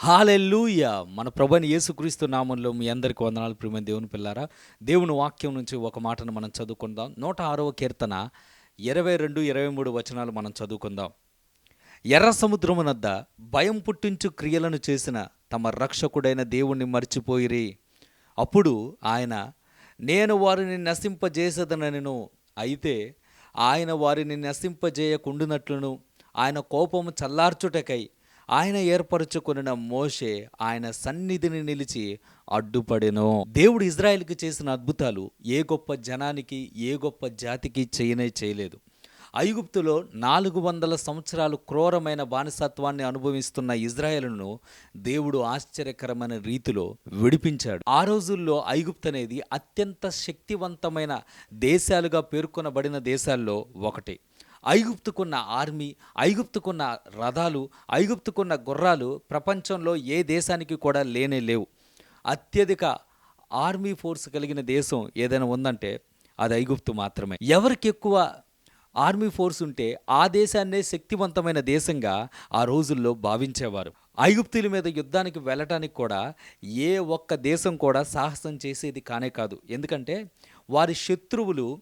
Hallelujah మన ప్రభుని యేసుక్రీస్తు నామంలో మీ అందరికి వందనాలు ప్రియమైన దేవుని పిల్లారా. దేవుని వాక్యం నుంచి ఒక మాటను మనం చదువుకుందాం. నూట ఆరవ కీర్తన ఇరవై రెండు ఇరవై మూడు వచనాలు మనం చదువుకుందాం. ఎర్ర సముద్రమునద్ద భయం పుట్టించు క్రియలను చేసిన తమ రక్షకుడైన దేవుణ్ణి మర్చిపోయిరి. అప్పుడు ఆయన నేను వారిని నశింపజేసదనను. అయితే ఆయన వారిని నశింపజేయకుండునట్లును. ఆయన కోపము చల్లార్చుటకై ఆయన ఏర్పరచుకున్న మోషే ఆయన సన్నిధిని నిలిచి అడ్డుపడెను. దేవుడు ఇజ్రాయెల్కి చేసిన అద్భుతాలు ఏ గొప్ప జనానికి ఏ గొప్ప జాతికి చేయనే చేయలేదు. ఐగుప్తులో నాలుగు వందల సంవత్సరాలు క్రూరమైన బానిసత్వాన్ని అనుభవిస్తున్న ఇజ్రాయెల్ను దేవుడు ఆశ్చర్యకరమైన రీతిలో విడిపించాడు. ఆ రోజుల్లో ఐగుప్తు అనేది అత్యంత శక్తివంతమైన దేశాలుగా పేర్కొనబడిన దేశాల్లో ఒకటి. ఐగుప్తుకున్న ఆర్మీ ఐగుప్తుకున్న రథాలు ఐగుప్తుకున్న గుర్రాలు ప్రపంచంలో ఏ దేశానికి కూడా లేనే లేవు. అత్యధిక ఆర్మీ ఫోర్స్ కలిగిన దేశం ఏదైనా ఉందంటే అది ఐగుప్తు మాత్రమే. ఎవరికి ఎక్కువ ఆర్మీ ఫోర్స్ ఉంటే ఆ దేశాన్నే శక్తివంతమైన దేశంగా ఆ రోజుల్లో భావించేవారు. ఐగుప్తుల మీద యుద్ధానికి వెళ్ళటానికి కూడా ఏ ఒక్క దేశం కూడా సాహసం చేసేది కానే కాదు. ఎందుకంటే వారి శత్రువులు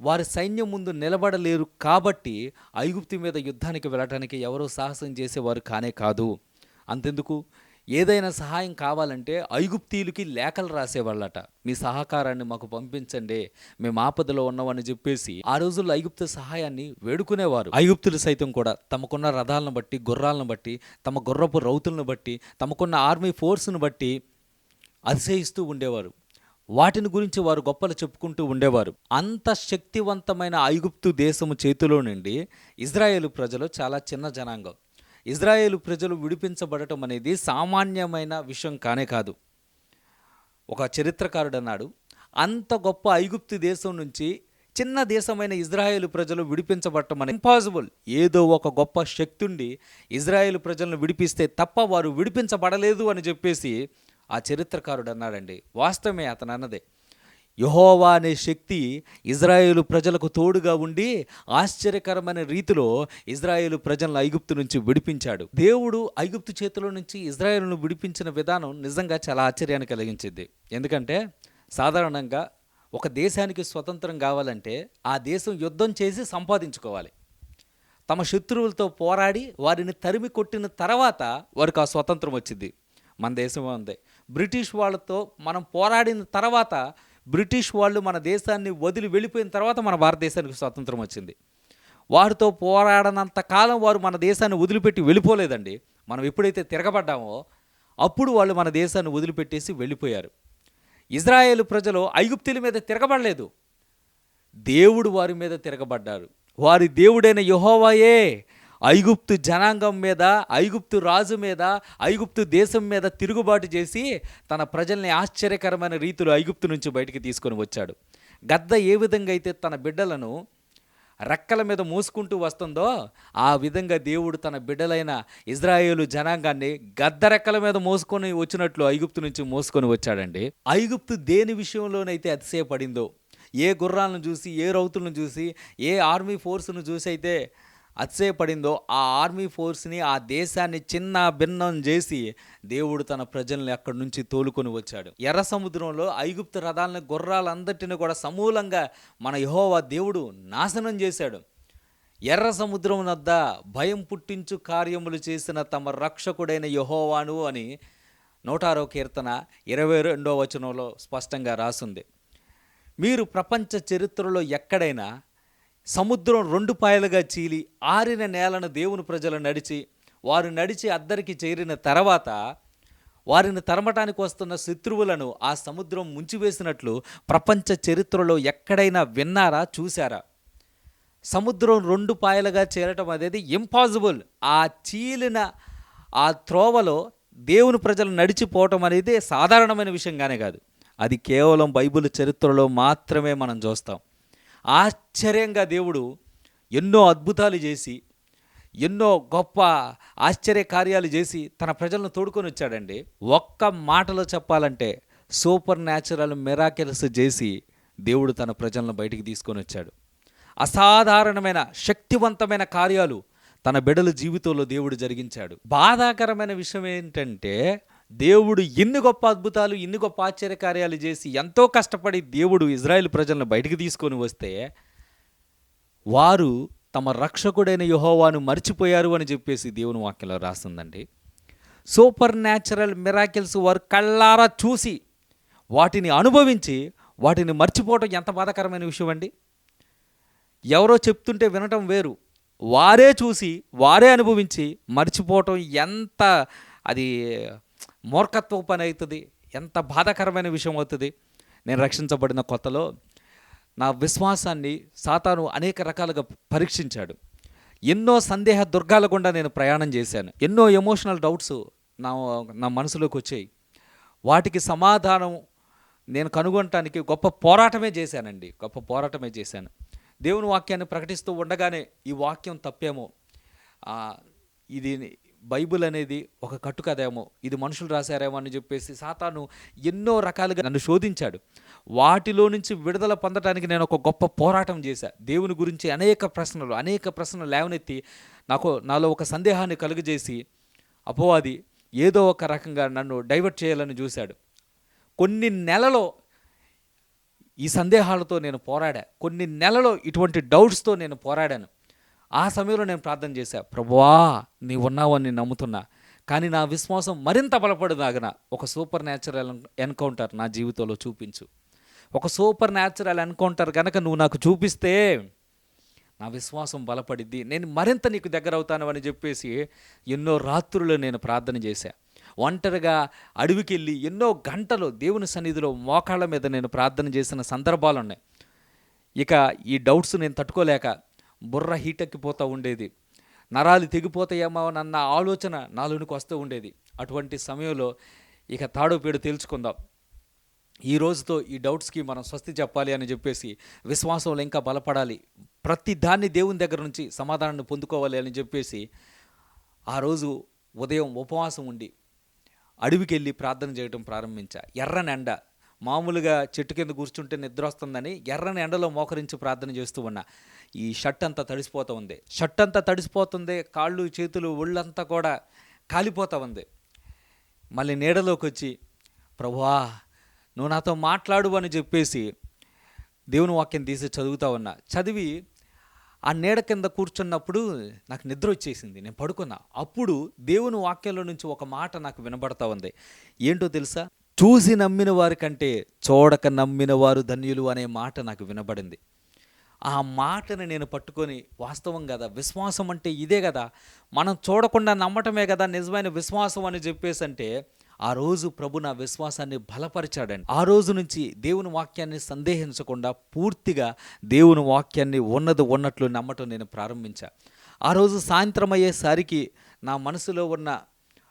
వారి సైన్యం ముందు నిలబడలేరు కాబట్టి ఐగుప్తు మీద యుద్ధానికి వెళ్ళటానికి ఎవరో సాహసం చేసేవారు కానే కాదు. అంతెందుకు? ఏదైనా సహాయం కావాలంటే ఐగుప్తీయులకి లేఖలు రాసేవాళ్ళట. మీ సహకారాన్ని మాకు పంపించండి. మేము ఆపదలో ఉన్నామని చెప్పేసి ఆ రోజుల్లో ఐగుప్తు సహాయాన్ని వేడుకునేవారు. ఐగుప్తులు సైతం కూడా తమకున్న రథాలను బట్టి గుర్రాలను బట్టి తమ గుర్రపు రౌతులను బట్టి తమకున్న ఆర్మీ ఫోర్స్ను బట్టి అతిశయిస్తూ ఉండేవారు. వాటిని గురించి వారు గొప్పలు చెప్పుకుంటూ ఉండేవారు. అంత శక్తివంతమైన ఐగుప్తు దేశము చేతిలో నుండి ఇజ్రాయేలు ప్రజలు చాలా చిన్న జనాంగం. ఇజ్రాయేలు ప్రజలు విడిపించబడటం అనేది సామాన్యమైన విషయం కానే కాదు. ఒక చరిత్రకారుడు అన్నాడు అంత గొప్ప ఐగుప్తు దేశం నుంచి చిన్న దేశమైన ఇజ్రాయేలు ప్రజలు విడిపించబడటం అనేది ఇంపాసిబుల్ ఏదో ఒక గొప్ప శక్తుండి ఉండి ఇజ్రాయేలు ప్రజలను విడిపిస్తే తప్ప వారు విడిపించబడలేదు అని చెప్పేసి ఆ చరిత్రకారుడు అన్నాడండి. వాస్తవమే అతను అన్నదే. యహోవా అనే శక్తి ఇజ్రాయేలు ప్రజలకు తోడుగా ఉండి ఆశ్చర్యకరమైన రీతిలో ఇజ్రాయేలు ప్రజలను ఐగుప్తు నుంచి విడిపించాడు. దేవుడు ఐగుప్తు చేతిలో నుంచి ఇజ్రాయేల్ను విడిపించిన విధానం నిజంగా చాలా ఆశ్చర్యాన్ని కలిగించింది. ఎందుకంటే సాధారణంగా ఒక దేశానికి స్వతంత్రం కావాలంటే ఆ దేశం యుద్ధం చేసి సంపాదించుకోవాలి. తమ శత్రువులతో పోరాడి వారిని తరిమి కొట్టిన తర్వాత వారికి ఆ స్వతంత్రం వచ్చింది. మన దేశం ఉంది. బ్రిటిష్ వాళ్ళతో మనం పోరాడిన తర్వాత బ్రిటిష్ వాళ్ళు మన దేశాన్ని వదిలి వెళ్ళిపోయిన తర్వాత మన భారతదేశానికి స్వతంత్రం వచ్చింది. వారితో పోరాడనంత కాలం వారు మన దేశాన్ని వదిలిపెట్టి వెళ్ళిపోలేదండి. మనం ఎప్పుడైతే తిరగబడ్డామో అప్పుడు వాళ్ళు మన దేశాన్ని వదిలిపెట్టేసి వెళ్ళిపోయారు. ఇజ్రాయేల్ ప్రజలు ఐగుప్తుల మీద తిరగబడలేదు. దేవుడు వారి మీద తిరగబడ్డారు. వారి దేవుడైన యహోవాయే ఐగుప్తు జనాంగం మీద ఐగుప్తు రాజు మీద ఐగుప్తు దేశం మీద తిరుగుబాటు చేసి తన ప్రజల్ని ఆశ్చర్యకరమైన రీతిలో ఐగుప్తు నుంచి బయటికి తీసుకొని వచ్చాడు. గద్ద ఏ విధంగా అయితే తన బిడ్డలను రెక్కల మీద మూసుకుంటూ వస్తుందో ఆ విధంగా దేవుడు తన బిడ్డలైన ఇజ్రాయేలు జనాంగాన్ని గద్ద రెక్కల మీద మోసుకొని వచ్చినట్లు ఐగుప్తు నుంచి మోసుకొని వచ్చాడండి. ఐగుప్తు దేని విషయంలోనైతే అతిశయపడిందో ఏ గుర్రాలను చూసి ఏ రౌతులను చూసి ఏ ఆర్మీ ఫోర్స్ను చూసి అయితే అతిశయపడిందో ఆ ఆర్మీ ఫోర్స్ని ఆ దేశాన్ని చిన్న భిన్నం చేసి దేవుడు తన ప్రజల్ని అక్కడి నుంచి తోలుకొని వచ్చాడు. ఎర్ర సముద్రంలో ఐగుప్తు రథాలని గుర్రాలందటిని కూడా సమూలంగా మన యహోవా దేవుడు నాశనం చేశాడు. ఎర్ర సముద్రం వద్ద భయం పుట్టించు కార్యములు చేసిన తమ రక్షకుడైన యహోవాను అని నూటారో కీర్తన ఇరవై రెండో వచనంలో స్పష్టంగా రాసుంది. మీరు ప్రపంచ చరిత్రలో ఎక్కడైనా సముద్రం రెండు పాయలుగా చీలి ఆరిన నేలను దేవుని ప్రజలు నడిచి వారు నడిచి అద్దరికి చేరిన తర్వాత వారిని తరమటానికి వస్తున్న శత్రువులను ఆ సముద్రం ముంచివేసినట్లు ప్రపంచ చరిత్రలో ఎక్కడైనా విన్నారా చూశారా? సముద్రం రెండు పాయలుగా చేరటం అనేది ఇంపాసిబుల్ ఆ చీలిన ఆ త్రోవలో దేవుని ప్రజలు నడిచిపోవటం అనేది సాధారణమైన విషయంగానే కాదు. అది కేవలం బైబిల్ చరిత్రలో మాత్రమే మనం చూస్తాం. ఆశ్చర్యంగా దేవుడు ఎన్నో అద్భుతాలు చేసి ఎన్నో గొప్ప ఆశ్చర్య కార్యాలు చేసి తన ప్రజలను తోడుకొని వచ్చాడండి. ఒక్క మాటలో చెప్పాలంటే సూపర్ న్యాచురల్ మెరాకిల్స్ చేసి దేవుడు తన ప్రజలను బయటికి తీసుకొని వచ్చాడు. అసాధారణమైన శక్తివంతమైన కార్యాలు తన బిడల జీవితంలో దేవుడు జరిగించాడు. బాధాకరమైన విషయం ఏంటంటే దేవుడు ఎన్ని గొప్ప అద్భుతాలు ఇన్ని గొప్ప ఆశ్చర్యకార్యాలు చేసి ఎంతో కష్టపడి దేవుడు ఇజ్రాయెల్ ప్రజలను బయటికి తీసుకొని వస్తే వారు తమ రక్షకుడైన యహోవాను మర్చిపోయారు అని చెప్పేసి దేవుని వాక్యంలో రాస్తుందండి. సూపర్ న్యాచురల్ మిరాకిల్స్ వారు కళ్ళారా చూసి వాటిని అనుభవించి వాటిని మర్చిపోవటం ఎంత బాధాకరమైన విషయం అండి. ఎవరో చెప్తుంటే వినటం వేరు. వారే చూసి వారే అనుభవించి మర్చిపోవటం ఎంత అది మూర్ఖత్వ పని అవుతుంది ఎంత బాధాకరమైన విషయం అవుతుంది. నేను రక్షించబడిన కొత్తలో నా విశ్వాసాన్ని సాతాను అనేక రకాలుగా పరీక్షించాడు. ఎన్నో సందేహ దుర్గాల గుండా నేను ప్రయాణం చేశాను. ఎన్నో ఎమోషనల్ డౌట్స్ నా నా మనసులోకి వచ్చాయి. వాటికి సమాధానం నేను కనుగొనటానికి గొప్ప పోరాటమే చేశానండి. గొప్ప పోరాటమే చేశాను. దేవుని వాక్యాన్ని ప్రకటిస్తూ ఉండగానే ఈ వాక్యం తప్పేమో ఇది బైబిల్ అనేది ఒక కట్టుకదేమో ఇది మనుషులు రాశారేమో అని చెప్పేసి సాతాను ఎన్నో రకాలుగా నన్ను శోధించాడు. వాటిలో నుంచి విడుదల పొందడానికి నేను ఒక గొప్ప పోరాటం చేశా. దేవుని గురించి అనేక ప్రశ్నలు అనేక ప్రశ్నలు లేవనెత్తి నాకు నాలో ఒక సందేహాన్ని కలుగజేసి అపోవాది ఏదో ఒక రకంగా నన్ను డైవర్ట్ చేయాలని చూశాడు. కొన్ని నెలలో ఈ సందేహాలతో నేను పోరాడా. కొన్ని నెలలో ఇటువంటి డౌట్స్తో నేను పోరాడాను. ఆ సమయంలో నేను ప్రార్థన చేశా ప్రభువా నీ ఉన్నావని నమ్ముతున్నా. కానీ నా విశ్వాసం మరింత బలపడదాగన ఒక సూపర్ న్యాచురల్ ఎన్కౌంటర్ నా జీవితంలో చూపించు. ఒక సూపర్ న్యాచురల్ ఎన్కౌంటర్ కనుక నువ్వు నాకు చూపిస్తే నా విశ్వాసం బలపడిద్ది. నేను మరింత నీకు దగ్గర అవుతాను అని చెప్పేసి ఎన్నో రాత్రులు నేను ప్రార్థన చేశా. ఒంటరిగా అడవికి వెళ్ళి ఎన్నో గంటలు దేవుని సన్నిధిలో మోకాళ్ళ మీద నేను ప్రార్థన చేసిన సందర్భాలు ఉన్నాయి ఇక ఈ డౌట్స్ నేను తట్టుకోలేక బుర్ర హీటెక్కిపోతూ ఉండేది. నరాలు తెగిపోతాయేమో అన్న ఆలోచన నాలోనికి వస్తూ ఉండేది. అటువంటి సమయంలో ఇక తాడో పేడు తేల్చుకుందాం. ఈ రోజుతో ఈ డౌట్స్కి మనం స్వస్తి చెప్పాలి అని చెప్పేసి విశ్వాసంలో ఇంకా బలపడాలి. ప్రతి దాన్ని దేవుని దగ్గర నుంచి సమాధానాన్ని పొందుకోవాలి అని చెప్పేసి ఆ రోజు ఉదయం ఉపవాసం ఉండి అడవికి వెళ్ళి ప్రార్థన చేయడం ప్రారంభించా. ఎర్రనెండ మామూలుగా చెట్టు కింద కూర్చుంటే నిద్ర వస్తుందని ఎర్రని ఎండలో మోకరించి ప్రార్థన చేస్తూ ఉన్నా. ఈ షర్ట్ అంతా తడిసిపోతూ ఉంది. షర్ట్ అంతా తడిసిపోతుంది కాళ్ళు చేతులు ఒళ్ళంతా కూడా కాలిపోతూ ఉంది. మళ్ళీ నీడలోకి వచ్చి ప్రభువా నువ్వు నాతో మాట్లాడు అని చెప్పేసి దేవుని వాక్యం తీసి చదువుతా ఉన్నా. చదివి ఆ నీడ కింద కూర్చున్నప్పుడు నాకు నిద్ర వచ్చేసింది. నేను పడుకున్నా. అప్పుడు దేవుని వాక్యంలో నుంచి ఒక మాట నాకు వినబడతా ఉంది. ఏంటో తెలుసా? చూసి నమ్మిన వారి కంటే చూడక నమ్మిన వారు ధన్యులు అనే మాట నాకు వినబడింది. ఆ మాటను నేను పట్టుకొని వాస్తవం కదా విశ్వాసం అంటే ఇదే కదా మనం చూడకుండా నమ్మటమే కదా నిజమైన విశ్వాసం అని చెప్పేసి అంటే ఆ రోజు ప్రభు నా విశ్వాసాన్ని బలపరిచాడండి. ఆ రోజు నుంచి దేవుని వాక్యాన్ని సందేహించకుండా పూర్తిగా దేవుని వాక్యాన్ని ఉన్నది ఉన్నట్లు నమ్మటం నేను ప్రారంభించా. ఆ రోజు సాయంత్రం అయ్యేసరికి నా మనసులో ఉన్న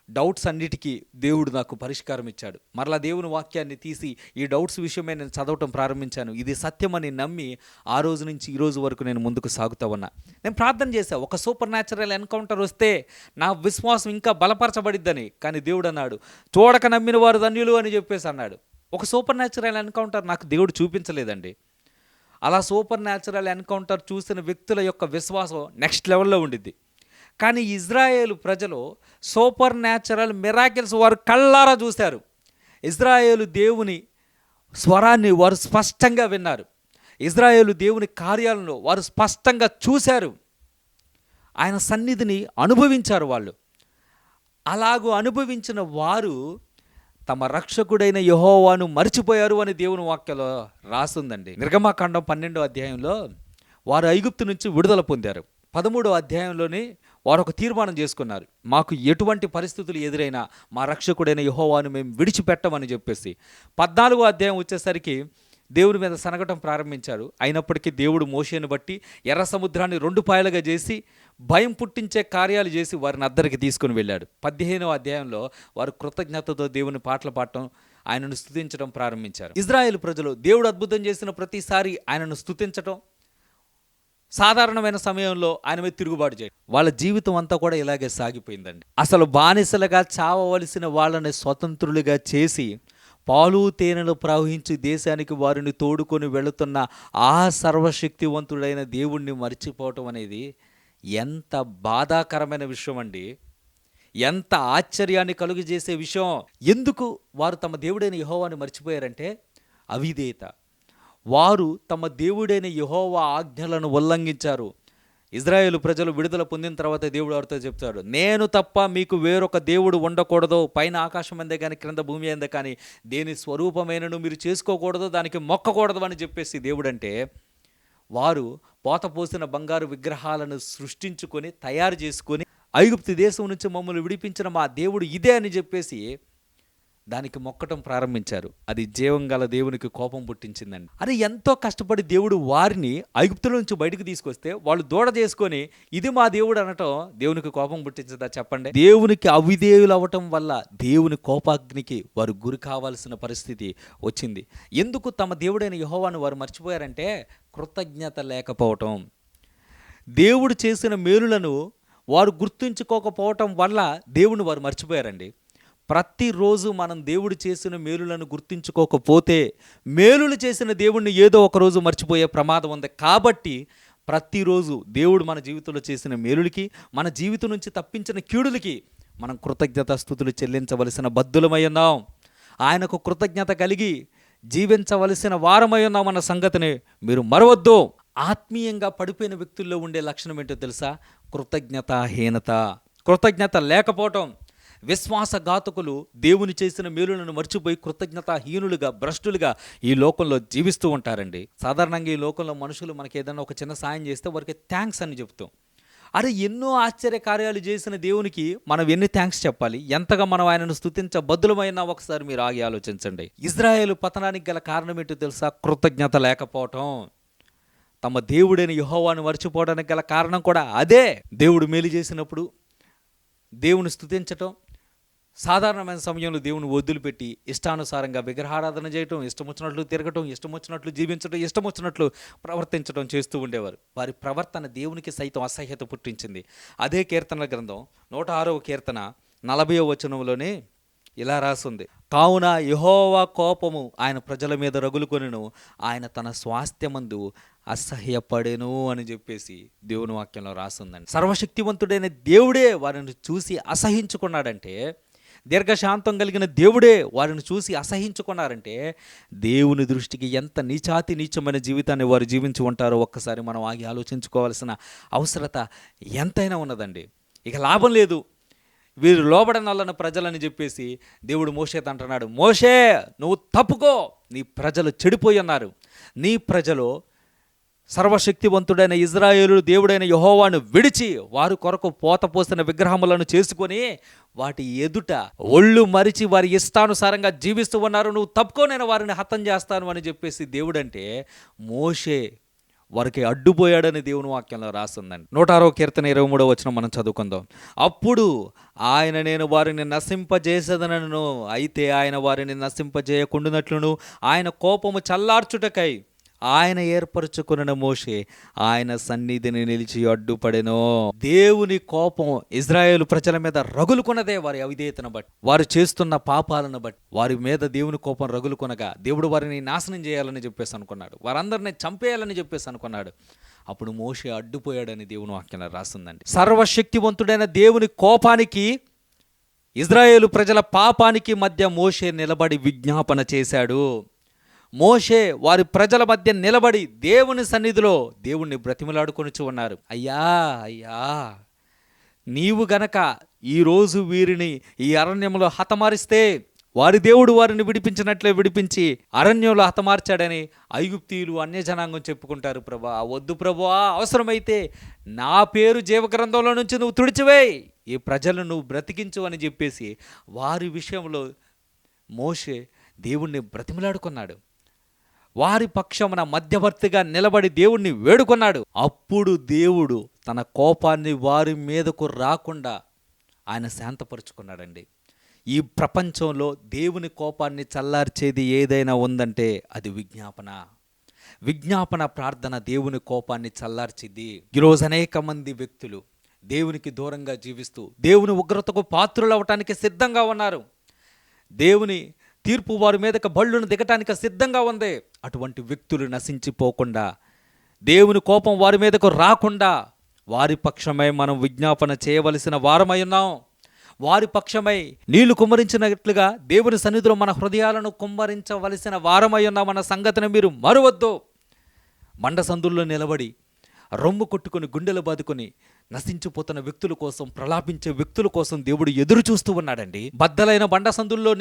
డౌట్స్ అన్నిటికీ దేవుడు నాకు పరిష్కారం ఇచ్చాడు. మరలా దేవుని వాక్యాన్ని తీసి ఈ డౌట్స్ విషయమే నేను చదవటం ప్రారంభించాను. ఇది సత్యమని నమ్మి ఆ రోజు నుంచి ఈ రోజు వరకు నేను ముందుకు సాగుతా ఉన్నా. నేను ప్రార్థన చేశా. ఒక సూపర్ న్యాచురల్ ఎన్కౌంటర్ వస్తే నా విశ్వాసం ఇంకా బలపరచబడిద్దని. కానీ దేవుడు అన్నాడు చూడక నమ్మిన వారు ధన్యులు అని చెప్పేసి అన్నాడు. ఒక సూపర్ న్యాచురల్ ఎన్కౌంటర్ నాకు దేవుడు చూపించలేదండి. అలా సూపర్ న్యాచురల్ ఎన్కౌంటర్ చూసిన వ్యక్తుల యొక్క విశ్వాసం నెక్స్ట్ లెవెల్లో ఉండిద్ది. కానీ ఇజ్రాయేల్ ప్రజలు సూపర్ న్యాచురల్ మిరాకిల్స్ వారు కళ్ళారా చూశారు. ఇజ్రాయేలు దేవుని స్వరాన్ని వారు స్పష్టంగా విన్నారు. ఇజ్రాయేలు దేవుని కార్యాలను వారు స్పష్టంగా చూశారు. ఆయన సన్నిధిని అనుభవించారు వాళ్ళు. అలాగూ అనుభవించిన వారు తమ రక్షకుడైన యహోవాను మర్చిపోయారు అని దేవుని వాక్యలో రాస్తుందండి. నిర్గమాకాండం పన్నెండో అధ్యాయంలో వారు ఐగుప్తు నుంచి విడుదల పొందారు. పదమూడో అధ్యాయంలోనే వారు ఒక తీర్మానం చేసుకున్నారు. మాకు ఎటువంటి పరిస్థితులు ఎదురైనా మా రక్షకుడైన యహోవాను మేము విడిచిపెట్టమని చెప్పేసి. పద్నాలుగో అధ్యాయం వచ్చేసరికి దేవుడి మీద సనగటం ప్రారంభించారు అయినప్పటికీ దేవుడు మోషేను బట్టి ఎర్ర సముద్రాన్ని రెండు పాయలుగా చేసి భయం పుట్టించే కార్యాలు చేసి వారిని అద్దరికి తీసుకుని వెళ్ళాడు. పదిహేనవ అధ్యాయంలో వారు కృతజ్ఞతతో దేవుని పాటలు పాడటం ఆయనను స్థుతించడం ప్రారంభించారు. ఇజ్రాయెల్ ప్రజలు దేవుడు అద్భుతం చేసిన ప్రతిసారి ఆయనను స్థుతించడం సాధారణమైన సమయంలో ఆయన మీద తిరుగుబాటు చేయడం. వాళ్ళ జీవితం అంతా కూడా ఇలాగే సాగిపోయిందండి. అసలు బానిసలుగా చావవలసిన వాళ్ళని స్వతంత్రులుగా చేసి పాలు తేనెలు ప్రవహించి దేశానికి వారిని తోడుకొని వెళుతున్న ఆ సర్వశక్తివంతుడైన దేవుణ్ణి మర్చిపోవటం అనేది ఎంత బాధాకరమైన విషయం అండి. ఎంత ఆశ్చర్యాన్ని కలుగజేసే విషయం. ఎందుకు వారు తమ దేవుడైన యహోవాని మర్చిపోయారంటే అవిధేయత. వారు తమ దేవుడైన యహోవా ఆజ్ఞలను ఉల్లంఘించారు. ఇజ్రాయేల్ ప్రజలు విడుదల పొందిన తర్వాత దేవుడు వారితో చెప్తాడు నేను తప్ప మీకు వేరొక దేవుడు ఉండకూడదు. పైన ఆకాశం అందే కానీ క్రింద భూమి అందే కానీ దేని స్వరూపమైనను మీరు చేసుకోకూడదు దానికి మొక్కకూడదు అని చెప్పేసి దేవుడు అంటే వారు పోతపోసిన బంగారు విగ్రహాలను సృష్టించుకొని తయారు చేసుకొని ఐగుప్తు దేశం నుంచి మమ్మల్ని విడిపించిన మా దేవుడు ఇదే అని చెప్పేసి దానికి మొక్కటం ప్రారంభించారు. అది జీవం గల దేవునికి కోపం పుట్టించిందండి. అది ఎంతో కష్టపడి దేవుడు వారిని ఐగుప్తుల నుంచి బయటకు తీసుకొస్తే వాళ్ళు దూడ చేసుకొని ఇది మా దేవుడు అనటం దేవునికి కోపం పుట్టించదా చెప్పండి? దేవునికి అవిధేయులు అవటం వల్ల దేవుని కోపాగ్నికి వారు గురి కావాల్సిన పరిస్థితి వచ్చింది. ఎందుకు తమ దేవుడైన యహోవాను వారు మర్చిపోయారంటే కృతజ్ఞత లేకపోవటం. దేవుడు చేసిన మేలులను వారు గుర్తుంచుకోకపోవటం వల్ల దేవుని వారు మర్చిపోయారండి. ప్రతిరోజు మనం దేవుడు చేసిన మేలులను గుర్తుంచుకోకపోతే మేలులు చేసిన దేవుణ్ణి ఏదో ఒకరోజు మర్చిపోయే ప్రమాదం ఉంది. కాబట్టి ప్రతిరోజు దేవుడు మన జీవితంలో చేసిన మేలులకి మన జీవితం నుంచి తప్పించిన కీడులకి మనం కృతజ్ఞత స్థుతులు చెల్లించవలసిన బద్దులమై ఉన్నాం. ఆయనకు కృతజ్ఞత కలిగి జీవించవలసిన వారమై ఉన్నామన్న సంగతిని మీరు మరవద్దు. ఆత్మీయంగా పడిపోయిన వ్యక్తుల్లో ఉండే లక్షణం ఏంటో తెలుసా? కృతజ్ఞతాహీనత. కృతజ్ఞత లేకపోవటం. విశ్వాసఘాతకులు దేవుని చేసిన మేలులను మర్చిపోయి కృతజ్ఞతాహీనులుగా భ్రష్టులుగా ఈ లోకంలో జీవిస్తూ ఉంటారండి. సాధారణంగా ఈ లోకంలో మనుషులు మనకి ఏదైనా ఒక చిన్న సాయం చేస్తే వారికి థ్యాంక్స్ అని చెప్తాం. అరే ఎన్నో ఆశ్చర్య కార్యాలు చేసిన దేవునికి మనం ఎన్ని థ్యాంక్స్ చెప్పాలి? ఎంతగా మనం ఆయనను స్థుతించబద్దులమైనా ఒకసారి మీరు ఆగి ఆలోచించండి. ఇజ్రాయేల్ పతనానికి గల కారణం ఏంటో తెలుసా? కృతజ్ఞత లేకపోవటం. తమ దేవుడైన యుహోవాను మర్చిపోవడానికి గల కారణం కూడా అదే. దేవుడు మేలు చేసినప్పుడు దేవుని స్థుతించటం సాధారణమైన సమయంలో దేవుని వదిలిపెట్టి ఇష్టానుసారంగా విగ్రహారాధన చేయటం ఇష్టం వచ్చినట్లు తిరగటం ఇష్టం వచ్చినట్లు జీవించటం ఇష్టం వచ్చినట్లు ప్రవర్తించడం చేస్తూ ఉండేవారు. వారి ప్రవర్తన దేవునికి సైతం అసహ్యత పుట్టించింది. అదే కీర్తనల గ్రంథం నూట ఆరవ కీర్తన నలభై వచనంలోనే ఇలా రాసుంది. కావున యహోవా కోపము ఆయన ప్రజల మీద రగులుకొనిను ఆయన తన స్వాస్థ్యమందు అసహ్యపడేను అని చెప్పేసి దేవుని వాక్యంలో రాసుందండి. సర్వశక్తివంతుడైన దేవుడే వారిని చూసి అసహించుకున్నాడంటే దీర్ఘశాంతం కలిగిన దేవుడే వారిని చూసి అసహించుకున్నారంటే దేవుని దృష్టికి ఎంత నీచాతి నీచమైన జీవితాన్ని వారు జీవించి ఉంటారో ఒక్కసారి మనం ఆగి ఆలోచించుకోవాల్సిన అవసరత ఎంతైనా ఉన్నదండి. ఇక లాభం లేదు. వీరు లోబడనల్లని ప్రజలని చెప్పేసి దేవుడు మోషేత అంటున్నాడు మోషే నువ్వు తప్పుకో. నీ ప్రజలు చెడిపోయి ఉన్నారు. నీ ప్రజలు సర్వశక్తివంతుడైన ఇజ్రాయేలు దేవుడైన యహోవాను విడిచి వారు కొరకు పోత పోసిన విగ్రహములను చేసుకొని వాటి ఎదుట ఒళ్ళు మరిచి వారి ఇష్టానుసారంగా జీవిస్తూ ఉన్నారు. నువ్వు తప్పుకో నేను వారిని హతం చేస్తాను అని చెప్పేసి దేవుడంటే మోషే వారికి అడ్డుపోయాడని దేవుని వాక్యంలో రాస్తుందండి నూట ఆరో కీర్తన ఇరవై మూడో వచ్చిన మనం చదువుకుందాం. అప్పుడు ఆయన నేను వారిని నశింపజేసేదనను అయితే ఆయన వారిని నశింపజేయకుండానట్లును ఆయన కోపము చల్లార్చుటకై ఆయన ఏర్పరచుకున్న మోషే ఆయన సన్నిధిని నిలిచి అడ్డుపడెను. దేవుని కోపం ఇజ్రాయేల్ ప్రజల మీద రగులుకున్నదే వారి అవిధేయతను బట్టి వారు చేస్తున్న పాపాలను బట్టి వారి మీద దేవుని కోపం రగులుకొనగా దేవుడు వారిని నాశనం చేయాలని చెప్పేసి అనుకున్నాడు. వారందరిని చంపేయాలని చెప్పేసి అనుకున్నాడు. అప్పుడు మోషే అడ్డుపోయాడని దేవుని వాక్యం రాసిందండి. సర్వశక్తివంతుడైన దేవుని కోపానికి ఇజ్రాయేలు ప్రజల పాపానికి మధ్య మోషే నిలబడి విజ్ఞాపన చేశాడు. మోషే వారి ప్రజల మధ్య నిలబడి దేవుని సన్నిధిలో దేవుణ్ణి బ్రతిమలాడుకొనిచు ఉన్నారు. అయ్యా అయ్యా నీవు గనక ఈరోజు వీరిని ఈ అరణ్యంలో హతమారిస్తే వారి దేవుడు వారిని విడిపించినట్లే విడిపించి అరణ్యంలో హతమార్చాడని ఐగుప్తీయులు అన్యజనాంగం చెప్పుకుంటారు ప్రభా. వద్దు ప్రభా అవసరమైతే నా పేరు జీవగ్రంథంలో నుంచి నువ్వు తుడిచివేయి. ఈ ప్రజలను నువ్వు బ్రతికించు అని చెప్పేసి వారి విషయంలో మోషే దేవుణ్ణి బ్రతిమలాడుకున్నాడు. వారి పక్షమున మధ్యవర్తిగా నిలబడి దేవుణ్ణి వేడుకొన్నాడు. అప్పుడు దేవుడు తన కోపాన్ని వారి మీదకు రాకుండా ఆయన శాంతపరుచుకున్నాడండి. ఈ ప్రపంచంలో దేవుని కోపాన్ని చల్లార్చేది ఏదైనా ఉందంటే అది విజ్ఞాపన. విజ్ఞాపన ప్రార్థన దేవుని కోపాన్ని చల్లార్చిద్ది ఈరోజు అనేక మంది వ్యక్తులు దేవునికి దూరంగా జీవిస్తూ దేవుని ఉగ్రతకు పాత్రులవటానికి సిద్ధంగా ఉన్నారు. దేవుని తీర్పు వారి మీదకి బళ్ళును దిగటానికి సిద్ధంగా ఉంది. అటువంటి వ్యక్తులు నశించిపోకుండా దేవుని కోపం వారి మీదకు రాకుండా వారి పక్షమై మనం విజ్ఞాపన చేయవలసిన వారమై ఉన్నాం. వారి పక్షమై నీళ్ళు కుమ్మరించినట్లుగా దేవుని సన్నిధిలో మన హృదయాలను కుమ్మరించవలసిన వారమై ఉన్నాం అన్న సంగతిని మీరు మరువద్దు. మండ సందుల్లో నిలబడి రొమ్ము కొట్టుకుని గుండెలు బాదుకొని నశించిపోతున్న వ్యక్తుల కోసం ప్రలాపించే వ్యక్తుల కోసం దేవుడు ఎదురు చూస్తూ ఉన్నాడండి. బద్దలైన బండ సందుల్లో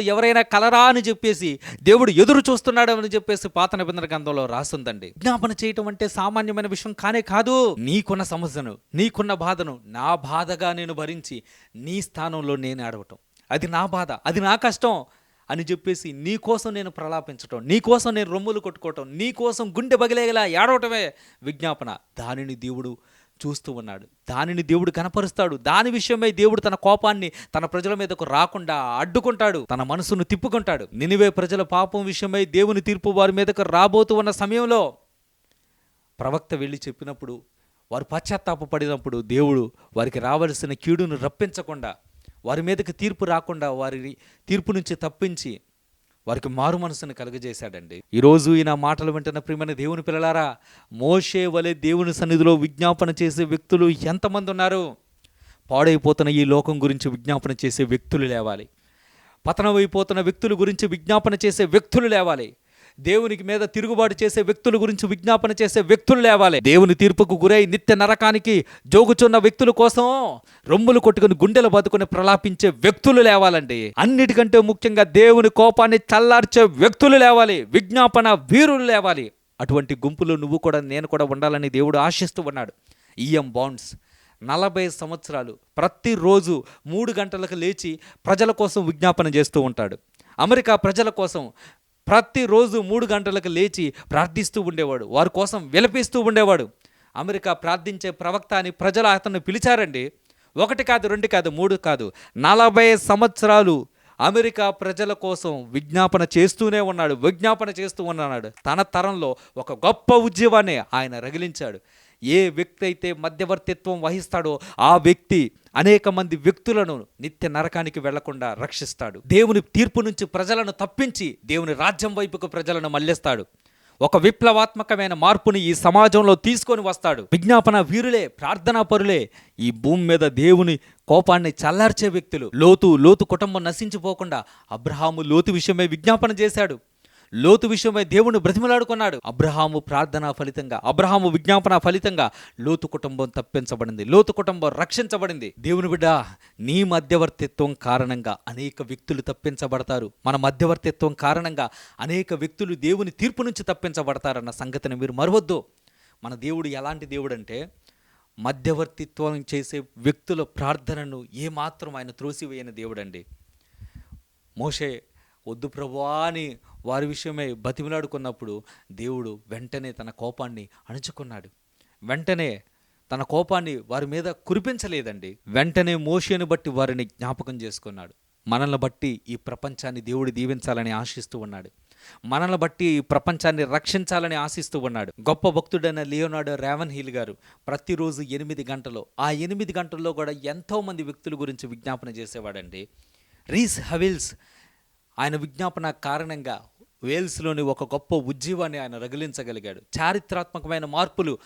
ఎవరైనా కలరా అని చెప్పేసి దేవుడు ఎదురు చూస్తున్నాడు అని చెప్పేసి పాత నిబంధన గ్రంథంలో రాస్తుందండి జ్ఞాపన చేయటం అంటే సామాన్యమైన విషయం కానే కాదు. నీకున్న సమస్యను నీకున్న బాధను నా బాధగా నేను భరించి నీ స్థానంలో నేను ఆడవటం. అది నా బాధ అది నా కష్టం అని చెప్పేసి నీ కోసం నేను ప్రలాపించటం నీ కోసం నేను రొమ్ములు కొట్టుకోవటం నీ కోసం గుండె బగిలేగలా ఏడవటమే విజ్ఞాపన. దానిని దేవుడు చూస్తూ ఉన్నాడు. దానిని దేవుడు కనపరుస్తాడు. దాని విషయమై దేవుడు తన కోపాన్ని తన ప్రజల మీదకు రాకుండా అడ్డుకుంటాడు. తన మనసును తిప్పుకుంటాడు. నినివే ప్రజల పాపం విషయమై దేవుని తీర్పు వారి మీదకు రాబోతూ ఉన్న సమయంలో ప్రవక్త వెళ్ళి చెప్పినప్పుడు వారు పశ్చాత్తాపడినప్పుడు దేవుడు వారికి రావలసిన కీడును రప్పించకుండా వారి మీదకి తీర్పు రాకుండా వారి తీర్పు నుంచి తప్పించి వారికి మారు మనసును కలుగజేశాడండి. ఈరోజు ఈయన మాటలు వింటున్న ప్రియమైన దేవుని పిల్లలారా మోషే వలె దేవుని సన్నిధిలో విజ్ఞాపన చేసే వ్యక్తులు ఎంతమంది ఉన్నారు? పాడైపోతున్న ఈ లోకం గురించి విజ్ఞాపన చేసే వ్యక్తులు లేవాలి. పతనమైపోతున్న వ్యక్తుల గురించి విజ్ఞాపన చేసే వ్యక్తులు లేవాలి. దేవునికి మీద తిరుగుబాటు చేసే వ్యక్తుల గురించి విజ్ఞాపన చేసే వ్యక్తులు లేవాలి. దేవుని తీర్పుకు గురై నిత్య నరకానికి జోగుచున్న వ్యక్తుల కోసం రొమ్ములు కొట్టుకుని గుండెలు బతుకుని ప్రలాపించే వ్యక్తులు లేవాలండి. అన్నిటికంటే ముఖ్యంగా దేవుని కోపాన్ని చల్లార్చే వ్యక్తులు లేవాలి. విజ్ఞాపన వీరులు లేవాలి. అటువంటి గుంపులో నువ్వు కూడా నేను కూడా ఉండాలని దేవుడు ఆశిస్తూ ఉన్నాడు. ఈఎం బాండ్స్ నలభై సంవత్సరాలు ప్రతిరోజు మూడు గంటలకు లేచి ప్రజల కోసం విజ్ఞాపన చేస్తూ ఉంటాడు. అమెరికా ప్రజల కోసం ప్రతిరోజు మూడు గంటలకు లేచి ప్రార్థిస్తూ ఉండేవాడు. వారి కోసం విలపిస్తూ ఉండేవాడు. అమెరికా ప్రార్థించే ప్రవక్త అని ప్రజలు అతను పిలిచారండి. ఒకటి కాదు రెండు కాదు మూడు కాదు. నలభై సంవత్సరాలు అమెరికా ప్రజల కోసం విజ్ఞాపన చేస్తూనే ఉన్నాడు విజ్ఞాపన చేస్తూ ఉన్నాడు. తన తరంలో ఒక గొప్ప ఉద్యమాన్ని ఆయన రగిలించాడు. ఏ వ్యక్తి అయితే మధ్యవర్తిత్వం వహిస్తాడో ఆ వ్యక్తి అనేక మంది వ్యక్తులను నిత్య నరకానికి వెళ్ళకుండా రక్షిస్తాడు. దేవుని తీర్పు నుంచి ప్రజలను తప్పించి దేవుని రాజ్యం వైపుకు ప్రజలను మళ్ళిస్తాడు. ఒక విప్లవాత్మకమైన మార్పుని ఈ సమాజంలో తీసుకొని వస్తాడు. విజ్ఞాపన వీరులే ప్రార్థనా పరులే ఈ భూమి మీద దేవుని కోపాన్ని చల్లార్చే వ్యక్తులు. లోతు లోతు కుటుంబం నశించిపోకుండా అబ్రహాము లోతు విషయమై విజ్ఞాపన చేశాడు. లోతు విషయమై దేవుని బ్రతిమలాడుకున్నాడు. అబ్రహాము ప్రార్థన ఫలితంగా అబ్రహాము విజ్ఞాపన ఫలితంగా లోతు కుటుంబం తప్పించబడింది. లోతు కుటుంబం రక్షించబడింది. దేవుని బిడ్డ నీ మధ్యవర్తిత్వం కారణంగా అనేక వ్యక్తులు తప్పించబడతారు. మన మధ్యవర్తిత్వం కారణంగా అనేక వ్యక్తులు దేవుని తీర్పు నుంచి తప్పించబడతారన్న సంగతిని మీరు మరవద్దు. మన దేవుడు ఎలాంటి దేవుడు అంటే మధ్యవర్తిత్వం చేసే వ్యక్తుల ప్రార్థనను ఏమాత్రం ఆయన త్రోసివేయని దేవుడండి. మోషే వద్దు ప్రభువా అని వారి విషయమై బతిమిలాడుకున్నప్పుడు దేవుడు వెంటనే తన కోపాన్ని అణుచుకున్నాడు. వెంటనే తన కోపాన్ని వారి మీద కురిపించలేదండి. వెంటనే మోషేను బట్టి వారిని జ్ఞాపకం చేసుకున్నాడు. మనల్ని బట్టి ఈ ప్రపంచాన్ని దేవుడు దీవించాలని ఆశిస్తూ ఉన్నాడు. మనల్ని బట్టి ఈ ప్రపంచాన్ని రక్షించాలని ఆశిస్తూ ఉన్నాడు. గొప్ప భక్తుడైన లియోనార్డో రేవన్ హీల్ గారు ప్రతిరోజు ఎనిమిది గంటలు ఆ ఎనిమిది గంటల్లో కూడా ఎంతోమంది వ్యక్తుల గురించి విజ్ఞాపన చేసేవాడండి. రీస్ హవిల్స్ ఆయన విజ్ఞాపన కారణంగా వేల్స్లోని ఒక గొప్ప ఉజ్జీవాన్ని ఆయన రగిలించగలిగాడు. చారిత్రాత్మకమైన మార్పులు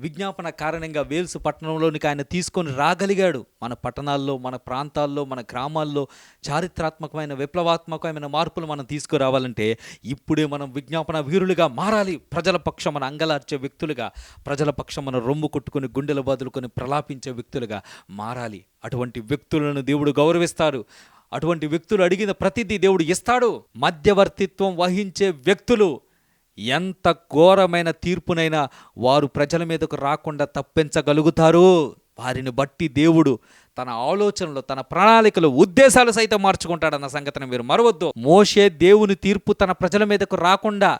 విజ్ఞాపన కారణంగా వేల్స్ పట్టణంలోనికి ఆయన తీసుకొని రాగలిగాడు. మన పట్టణాల్లో మన ప్రాంతాల్లో మన గ్రామాల్లో చారిత్రాత్మకమైన విప్లవాత్మకమైన మార్పులు మనం తీసుకురావాలంటే ఇప్పుడే మనం విజ్ఞాపన వీరులుగా మారాలి. ప్రజల పక్షం మన అంగలార్చే వ్యక్తులుగా ప్రజల పక్షం మన రొమ్ము కొట్టుకుని గుండెలు బదులుకొని ప్రలాపించే వ్యక్తులుగా మారాలి. అటువంటి వ్యక్తులను దేవుడు గౌరవిస్తారు. అటువంటి వ్యక్తులు అడిగిన ప్రతిదీ దేవుడు ఇస్తాడు. మధ్యవర్తిత్వం వహించే వ్యక్తులు ఎంత ఘోరమైన తీర్పునైనా వారు ప్రజల మీదకు రాకుండా తప్పించగలుగుతారు. వారిని బట్టి దేవుడు తన ఆలోచనలు తన ప్రణాళికలు ఉద్దేశాలు సైతం మార్చుకుంటాడన్న సంగతిని మీరు మరవద్దు. మోషే దేవుని తీర్పు తన ప్రజల మీదకు రాకుండా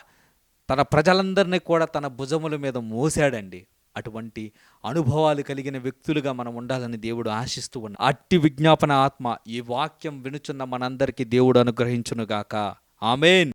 తన ప్రజలందరినీ కూడా తన భుజముల మీద మోసాడండి. అటువంటి అనుభవాలు కలిగిన వ్యక్తులుగా మనం ఉండాలని దేవుడు ఆశిస్తూ ఉన్నాడు అట్టి విజ్ఞాపన ఆత్మ ఈ వాక్యం వినుచున్న మనందరికీ దేవుడు అనుగ్రహించునుగాక. ఆమెన్.